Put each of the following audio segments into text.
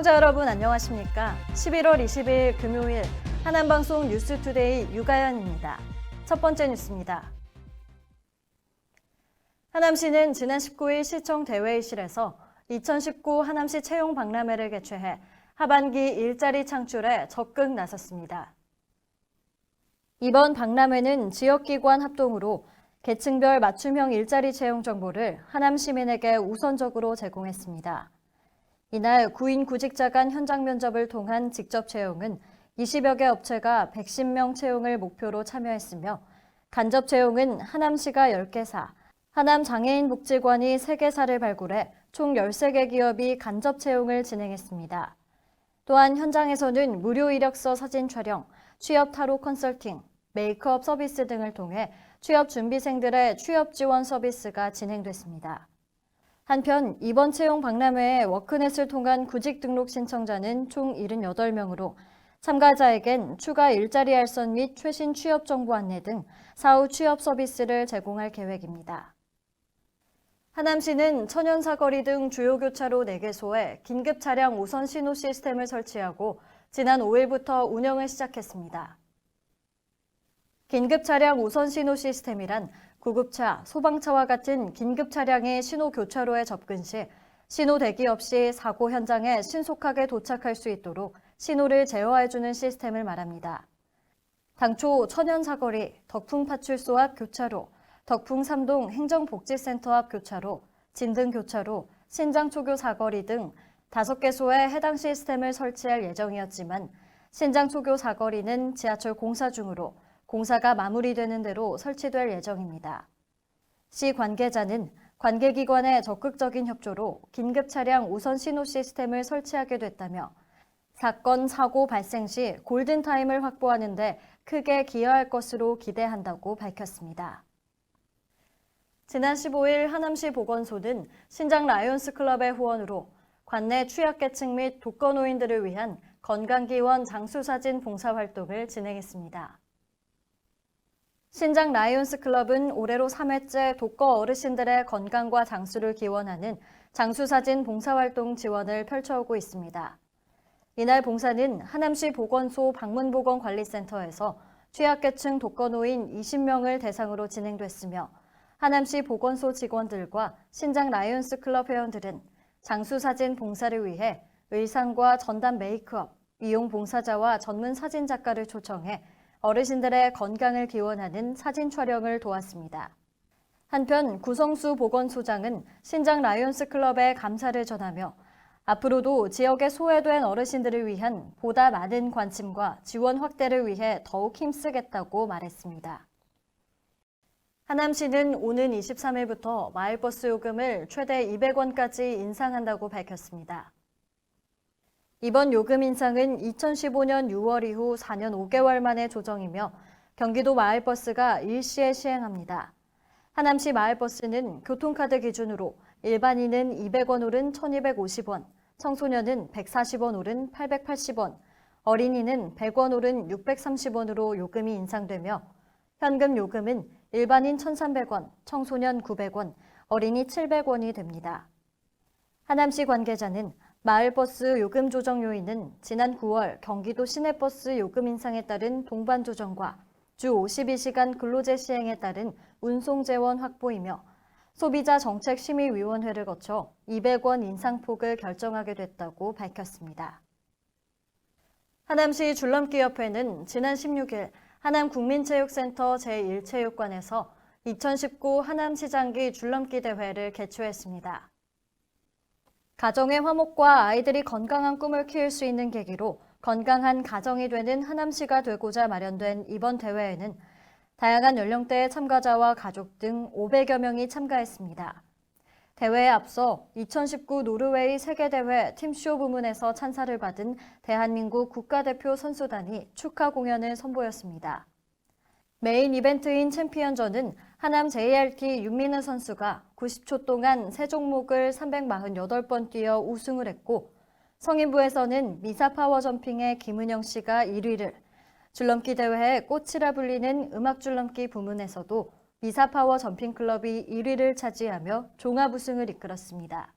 시청자 여러분 안녕하십니까? 11월 20일 금요일 하남방송 뉴스투데이 유가연입니다. 첫 번째 뉴스입니다. 하남시는 지난 19일 시청 대회의실에서 2019 하남시 채용 박람회를 개최해 하반기 일자리 창출에 적극 나섰습니다. 이번 박람회는 지역기관 합동으로 계층별 맞춤형 일자리 채용 정보를 하남 시민에게 우선적으로 제공했습니다. 이날 구인 구직자 간 현장 면접을 통한 직접 채용은 20여 개 업체가 110명 채용을 목표로 참여했으며 간접 채용은 하남시가 10개사, 하남 장애인 복지관이 3개사를 발굴해 총 13개 기업이 간접 채용을 진행했습니다. 또한 현장에서는 무료 이력서 사진 촬영, 취업 타로 컨설팅, 메이크업 서비스 등을 통해 취업 준비생들의 취업 지원 서비스가 진행됐습니다. 한편 이번 채용 박람회에 워크넷을 통한 구직 등록 신청자는 총 78명으로 참가자에겐 추가 일자리 알선 및 최신 취업 정보 안내 등 사후 취업 서비스를 제공할 계획입니다. 하남시는 천연 사거리 등 주요 교차로 4개소에 긴급 차량 우선 신호 시스템을 설치하고 지난 5일부터 운영을 시작했습니다. 긴급 차량 우선 신호 시스템이란 구급차, 소방차와 같은 긴급 차량이 신호 교차로에 접근 시 신호 대기 없이 사고 현장에 신속하게 도착할 수 있도록 신호를 제어해주는 시스템을 말합니다. 당초 천연사거리, 덕풍파출소 앞 교차로, 덕풍 3동 행정복지센터 앞 교차로, 진등교차로, 신장초교 사거리 등 5개소에 해당 시스템을 설치할 예정이었지만 신장초교 사거리는 지하철 공사 중으로 공사가 마무리되는 대로 설치될 예정입니다. 시 관계자는 관계기관의 적극적인 협조로 긴급 차량 우선 신호 시스템을 설치하게 됐다며 사건, 사고 발생 시 골든타임을 확보하는 데 크게 기여할 것으로 기대한다고 밝혔습니다. 지난 15일 하남시 보건소는 신장 라이온스 클럽의 후원으로 관내 취약계층 및 독거노인들을 위한 건강기원 장수사진 봉사활동을 진행했습니다. 신장 라이온스 클럽은 올해로 3회째 독거 어르신들의 건강과 장수를 기원하는 장수사진 봉사활동 지원을 펼쳐오고 있습니다. 이날 봉사는 하남시 보건소 방문보건관리센터에서 취약계층 독거노인 20명을 대상으로 진행됐으며 하남시 보건소 직원들과 신장 라이온스 클럽 회원들은 장수사진 봉사를 위해 의상과 전담 메이크업, 이용 봉사자와 전문 사진 작가를 초청해 어르신들의 건강을 기원하는 사진 촬영을 도왔습니다. 한편 구성수 보건소장은 신장 라이온스 클럽에 감사를 전하며 앞으로도 지역에 소외된 어르신들을 위한 보다 많은 관심과 지원 확대를 위해 더욱 힘쓰겠다고 말했습니다. 하남시는 오는 23일부터 마을버스 요금을 최대 200원까지 인상한다고 밝혔습니다. 이번 요금 인상은 2015년 6월 이후 4년 5개월 만의 조정이며 경기도 마을버스가 일시에 시행합니다. 하남시 마을버스는 교통카드 기준으로 일반인은 200원 오른 1250원, 청소년은 140원 오른 880원, 어린이는 100원 오른 630원으로 요금이 인상되며 현금 요금은 일반인 1,300원, 청소년 900원, 어린이 700원이 됩니다. 하남시 관계자는 마을버스 요금 조정 요인은 지난 9월 경기도 시내버스 요금 인상에 따른 동반 조정과 주 52시간 근로제 시행에 따른 운송 재원 확보이며 소비자 정책 심의위원회를 거쳐 200원 인상폭을 결정하게 됐다고 밝혔습니다. 하남시 줄넘기협회는 지난 16일 하남국민체육센터 제1체육관에서 2019 하남시장기 줄넘기 대회를 개최했습니다. 가정의 화목과 아이들이 건강한 꿈을 키울 수 있는 계기로 건강한 가정이 되는 하남시가 되고자 마련된 이번 대회에는 다양한 연령대의 참가자와 가족 등 500여 명이 참가했습니다. 대회에 앞서 2019 노르웨이 세계대회 팀쇼 부문에서 찬사를 받은 대한민국 국가대표 선수단이 축하 공연을 선보였습니다. 메인 이벤트인 챔피언전은 하남 JRT 윤민우 선수가 90초 동안 세 종목을 348번 뛰어 우승을 했고 성인부에서는 미사 파워 점핑의 김은영 씨가 1위를 줄넘기 대회의 꽃이라 불리는 음악 줄넘기 부문에서도 미사 파워 점핑 클럽이 1위를 차지하며 종합 우승을 이끌었습니다.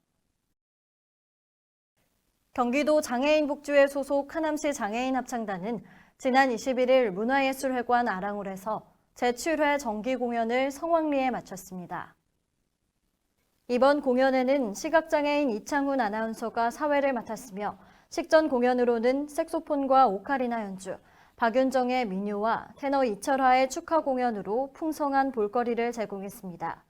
경기도 장애인 복지회 소속 하남시 장애인 합창단은 지난 21일 문화예술회관 아랑홀에서 제7회 정기 공연을 성황리에 마쳤습니다. 이번 공연에는 시각장애인 이창훈 아나운서가 사회를 맡았으며 식전 공연으로는 색소폰과 오카리나 연주, 박윤정의 민요와 테너 이철화의 축하 공연으로 풍성한 볼거리를 제공했습니다.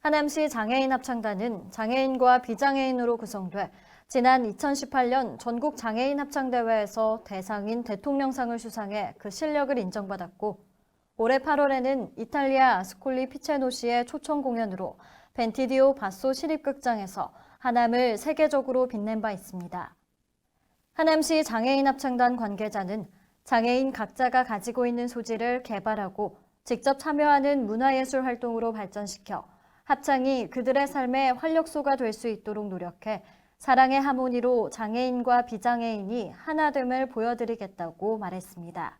하남시 장애인 합창단은 장애인과 비장애인으로 구성돼 지난 2018년 전국 장애인 합창대회에서 대상인 대통령상을 수상해 그 실력을 인정받았고 올해 8월에는 이탈리아 아스콜리 피체노시의 초청 공연으로 벤티디오 바소 시립극장에서 하남을 세계적으로 빛낸 바 있습니다. 하남시 장애인 합창단 관계자는 장애인 각자가 가지고 있는 소질을 개발하고 직접 참여하는 문화예술 활동으로 발전시켜 합창이 그들의 삶의 활력소가 될 수 있도록 노력해 사랑의 하모니로 장애인과 비장애인이 하나됨을 보여드리겠다고 말했습니다.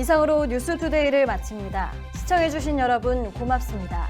이상으로 뉴스투데이를 마칩니다. 시청해주신 여러분 고맙습니다.